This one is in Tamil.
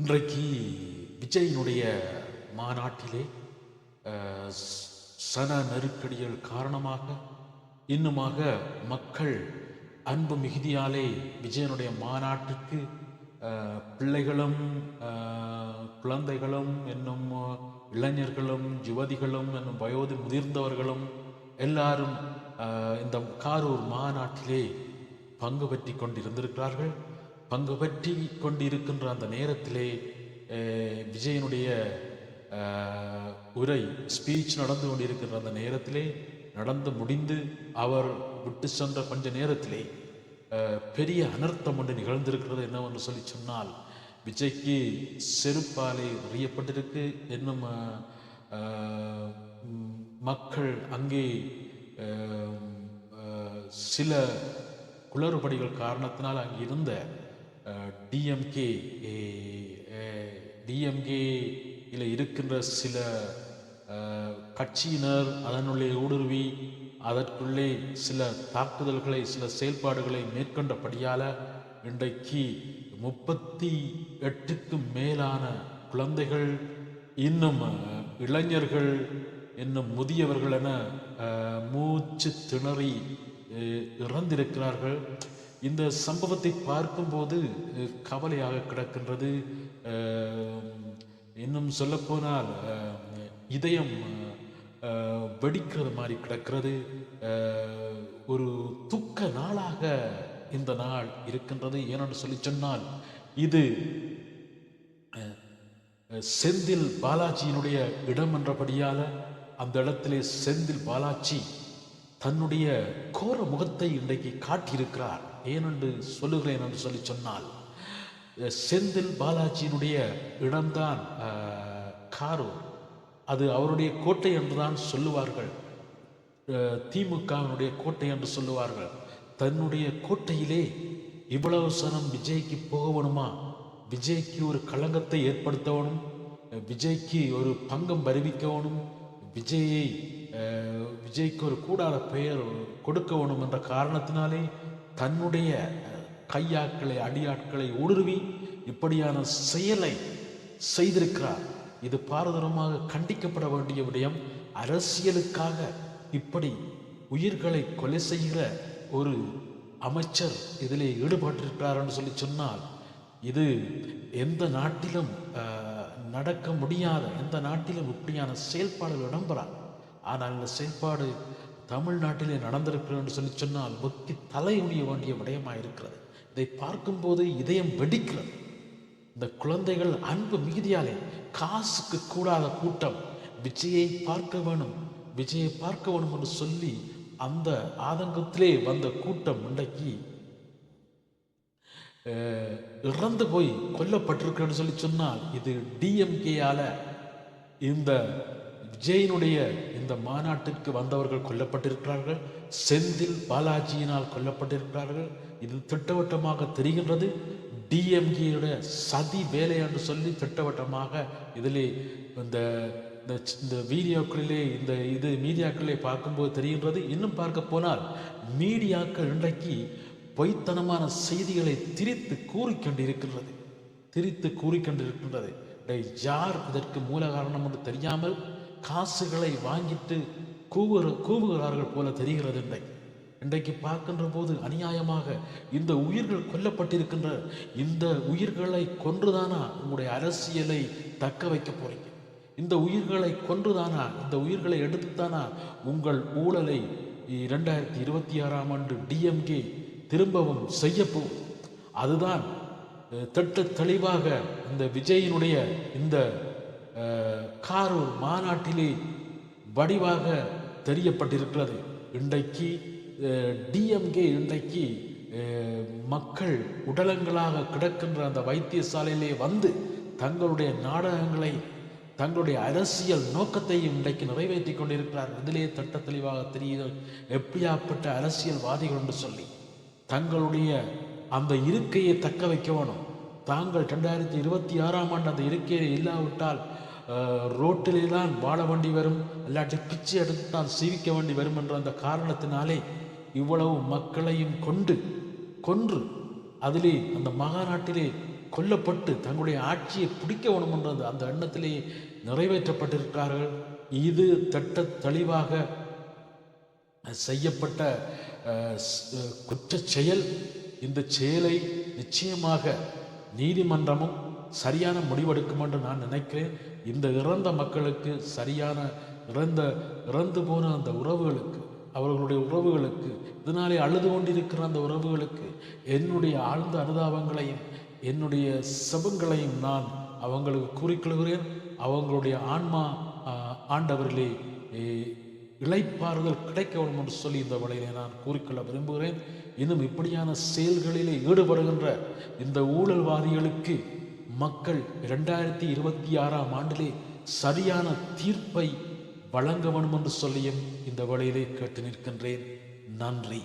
இன்றைக்கு விஜயினுடைய மாநாட்டிலே சன நெருக்கடிகள் காரணமாக இன்னுமாக மக்கள் அன்பு மிகுதியாலே விஜயனுடைய மாநாட்டுக்கு பிள்ளைகளும் குழந்தைகளும் என்னும் இளைஞர்களும் யுவதிகளும் என்னும் வயோதி முதிர்ந்தவர்களும் எல்லாரும் இந்த காரூர் மாநாட்டிலே பங்கு பற்றி கொண்டிருந்திருக்கிறார்கள். பங்கு பற்றி கொண்டிருக்கின்ற அந்த நேரத்திலே விஜயனுடைய உரை ஸ்பீச் நடந்து கொண்டிருக்கின்ற அந்த நேரத்திலே நடந்து முடிந்து அவர் விட்டு சென்ற கொஞ்ச நேரத்திலே பெரிய அனர்த்தம் ஒன்று நிகழ்ந்திருக்கிறது என்னவென்று சொல்லி சொன்னால் விஜய்க்கு செருப்பாலே எறியப்பட்டிருக்கு என்னும் மக்கள் அங்கே சில குளறுபடிகள் காரணத்தினால் அங்கே இருந்த டிஎம்கே டிஎம்கேயில் இருக்கின்ற சில கட்சியினர் அதனுள்ளே ஊடுருவி அதற்குள்ளே சில தாக்குதல்களை சில செயல்பாடுகளை மேற்கொண்டபடியால் இன்றைக்கு முப்பத்தி எட்டுக்கும் மேலான குழந்தைகள் இன்னும் இளைஞர்கள் இன்னும் முதியவர்கள் என மூச்சு திணறி இறந்திருக்கிறார்கள். இந்த சம்பவத்தை பார்க்கும்போது கவலையாக கிடக்கின்றது. இன்னும் சொல்லப்போனால் இதயம் வெடிக்கிறது மாதிரி கிடக்கிறது. ஒரு துக்க நாளாக இந்த நாள் இருக்கின்றது. ஏனென்று சொல்லி சொன்னால் இது செந்தில் பாலாஜியினுடைய இடம் என்றபடியால் அந்த இடத்திலே செந்தில் பாலாஜி தன்னுடைய கோர முகத்தை இன்றைக்கு காட்டியிருக்கிறார். ஏனென்று சொல்லுகிறேன் என்று சொல்லி சொன்னால் செந்தில் பாலாஜியினுடைய இடம்தான் காரூர். அது அவருடைய கோட்டை என்றுதான் சொல்லுவார்கள். திமுகவினுடைய கோட்டை என்று சொல்லுவார்கள். தன்னுடைய கோட்டையிலே இவ்வளவு சனம் விஜய்க்கு போக வேணுமா விஜய்க்கு ஒரு களங்கத்தை ஏற்படுத்தவனும் விஜய்க்கு ஒரு பங்கம் வருவிக்கவனும் விஜயை விஜய்க்கு ஒரு கூடாத பெயர் கொடுக்க வேணும் என்ற காரணத்தினாலே தன்னுடைய கையாட்களை அடியாட்களை ஊடுருவி இப்படியான செயலை செய்திருக்கிறார். இது பாரதூரமாக கண்டிக்கப்பட வேண்டிய விடயம். அரசியலுக்காக இப்படி உயிர்களை கொலை செய்கிற ஒரு அமைச்சர் இதில் ஈடுபட்டிருக்கிறார்னு சொல்லி சொன்னால் இது எந்த நாட்டிலும் நடக்க முடியாத எந்த நாட்டிலும் இப்படியான செயல்பாடுகள் இடம்பெறார் ஆனால் இந்த செயல்பாடு தமிழ்நாட்டிலே நடந்திருக்கிறது என்று சொல்லி சொன்னால் வெக்கி தலை உணிய வேண்டிய விடயமாக இருக்கிறது இதை பார்க்கும்போது இதயம் வெடிக்கிறது. இந்த குழந்தைகள் அன்பு மிகுதியாலே காசுக்கு கூடாத கூட்டம் விஜயை பார்க்க வேணும் விஜயை பார்க்க வேணும் என்று சொல்லி அந்த ஆதங்கத்திலே வந்த கூட்டம் இன்றைக்கு இறந்து போய் கொல்லப்பட்டிருக்கிறேன்னு சொல்லி சொன்னால் இது டிஎம்கேயால இந்த விஜயனுடைய இந்த மாநாட்டிற்கு வந்தவர்கள் கொல்லப்பட்டிருக்கிறார்கள். செந்தில் பாலாஜியினால் கொல்லப்பட்டிருக்கிறார்கள். இது திட்டவட்டமாக தெரிகின்றது. டிஎம்கேயுடைய சதி வேலை என்று சொல்லி திட்டவட்டமாக இதில் இந்த இந்த இந்த வீடியோக்களிலே இந்த இது மீடியாக்களிலே பார்க்கும்போது தெரிகின்றது. இன்னும் பார்க்க போனால் மீடியாக்கள் இன்றைக்கு பொய்த்தனமான செய்திகளை திரித்து கூறிக்கொண்டிருக்கின்றது. திரித்து கூறிக்கொண்டிருக்கின்றது. யார் இதற்கு மூல காரணம் என்று தெரியாமல் காசுகளை வாங்கிட்டு கூவுற கூவுகிறார்கள் போல தெரிகிறது இன்றைக்கு இன்றைக்கு பார்க்கின்ற போது அநியாயமாக இந்த உயிர்கள் கொல்லப்பட்டிருக்கின்ற இந்த உயிர்களை கொன்றுதானா? உங்களுடைய அரசியலை தக்க வைக்க போறீங்க. இந்த உயிர்களை கொன்றுதானா? இந்த உயிர்களை எடுத்துத்தானா? உங்கள் ஊழலை இரண்டாயிரத்தி இருபத்தி ஆறாம் ஆண்டு டிஎம்கே திரும்பவும் செய்யப்போகும் அதுதான் திட்ட தெளிவாக இந்த விஜயினுடைய இந்த காரூர் மாநாட்டிலே வடிவாக தெரியப்பட்டிருக்கிறது. இன்றைக்கு டிஎம்கே இன்றைக்கு மக்கள் உடலங்களாக கிடக்கின்ற அந்த வைத்தியசாலையிலே வந்து தங்களுடைய நாடகங்களை தங்களுடைய அரசியல் நோக்கத்தையும் இன்றைக்கு நிறைவேற்றி கொண்டிருக்கிறார் இதிலே திட்ட தெளிவாக தெரியுது எப்படியாப்பட்ட அரசியல்வாதிகள் என்று சொல்லி. தங்களுடைய அந்த இருக்கையை தக்க வைக்க வேணும் தாங்கள் ரெண்டாயிரத்தி இருபத்தி ஆறாம் ஆண்டு அந்த இருக்கையை இல்லாவிட்டால் ரோட்டிலே தான் வாழ வேண்டி வரும். இல்லாட்டி பிச்சை எடுத்து தான் சீவிக்க வேண்டி வரும் என்ற அந்த காரணத்தினாலே இவ்வளவு மக்களையும் கொண்டு கொன்று அதிலே அந்த மகாநாட்டிலே கொல்லப்பட்டு தங்களுடைய ஆட்சியை பிடிக்க வேணும் என்ற அந்த- எண்ணத்திலே நிறைவேற்றப்பட்டிருக்கிறார்கள். இது தட்ட தெளிவாக செய்யப்பட்ட குற்ற செயல். இந்த செயலை நிச்சயமாக நீதிமன்றமும் சரியான முடிவெடுக்கும் என்று நான் நினைக்கிறேன். இந்த இறந்த மக்களுக்கு சரியான இறந்த இறந்து போன அந்த உறவுகளுக்கு அவர்களுடைய உறவுகளுக்கு இதனாலே அழுது கொண்டிருக்கிற அந்த உறவுகளுக்கு என்னுடைய ஆழ்ந்த அனுதாபங்களையும் என்னுடைய செபங்களையும் நான் அவங்களுக்கு கூறிக்கொள்கிறேன் அவங்களுடைய ஆன்மா ஆண்டவரிலே ஏ, கிடைக்க வேண்டும் என்று சொல்லி இந்த வழியிலே நான் கூறிக்கொள்ள விரும்புகிறேன். இன்னும் இப்படியான செயல்களிலே ஈடுபடுகின்ற இந்த ஊழல்வாதிகளுக்கு மக்கள் இரண்டாயிரத்தி இருபத்தி ஆறாம் ஆண்டிலே சரியான தீர்ப்பை வழங்க வேண்டும் என்று சொல்லியும் இந்த வழியிலே கேட்டு நிற்கின்றேன். நன்றி.